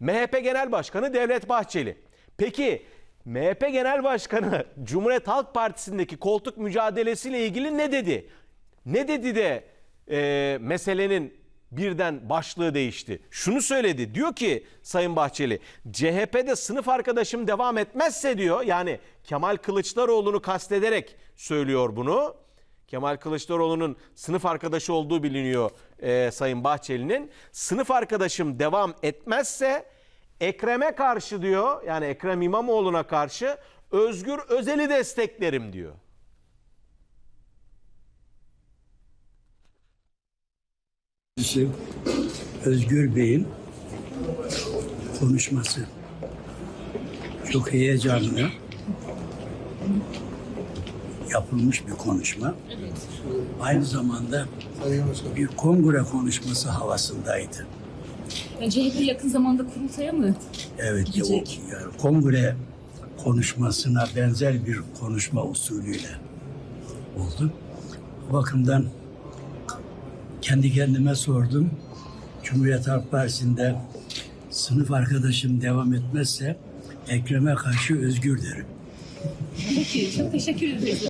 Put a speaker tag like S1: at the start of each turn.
S1: MHP Genel Başkanı Devlet Bahçeli. Peki MHP Genel Başkanı Cumhuriyet Halk Partisi'ndeki koltuk mücadelesiyle ilgili ne dedi? Ne dedi de e, meselenin birden başlığı değişti? Şunu söyledi. Diyor ki Sayın Bahçeli CHP'de sınıf arkadaşım devam etmezse diyor yani Kemal Kılıçdaroğlu'nu kastederek söylüyor bunu. Kemal Kılıçdaroğlu'nun sınıf arkadaşı olduğu biliniyor e, Sayın Bahçeli'nin. Sınıf arkadaşım devam etmezse Ekrem'e karşı diyor yani Ekrem İmamoğlu'na karşı Özgür Özel'i desteklerim diyor.
S2: Özgür Bey'in konuşması çok heyecanlı yapılmış bir konuşma. Aynı zamanda bir kongre konuşması havasındaydı.
S3: CHP yakın zamanda kurultaya mı?
S2: Evet, o,
S3: Gidecek.
S2: yani kongre konuşmasına benzer bir konuşma usulüyle oldu. Bu bakımdan kendi kendime sordum. Cumhuriyet Halk Partisi'nde sınıf arkadaşım devam etmezse Ekrem'e karşı özgür derim.
S3: Peki, çok teşekkür ederiz.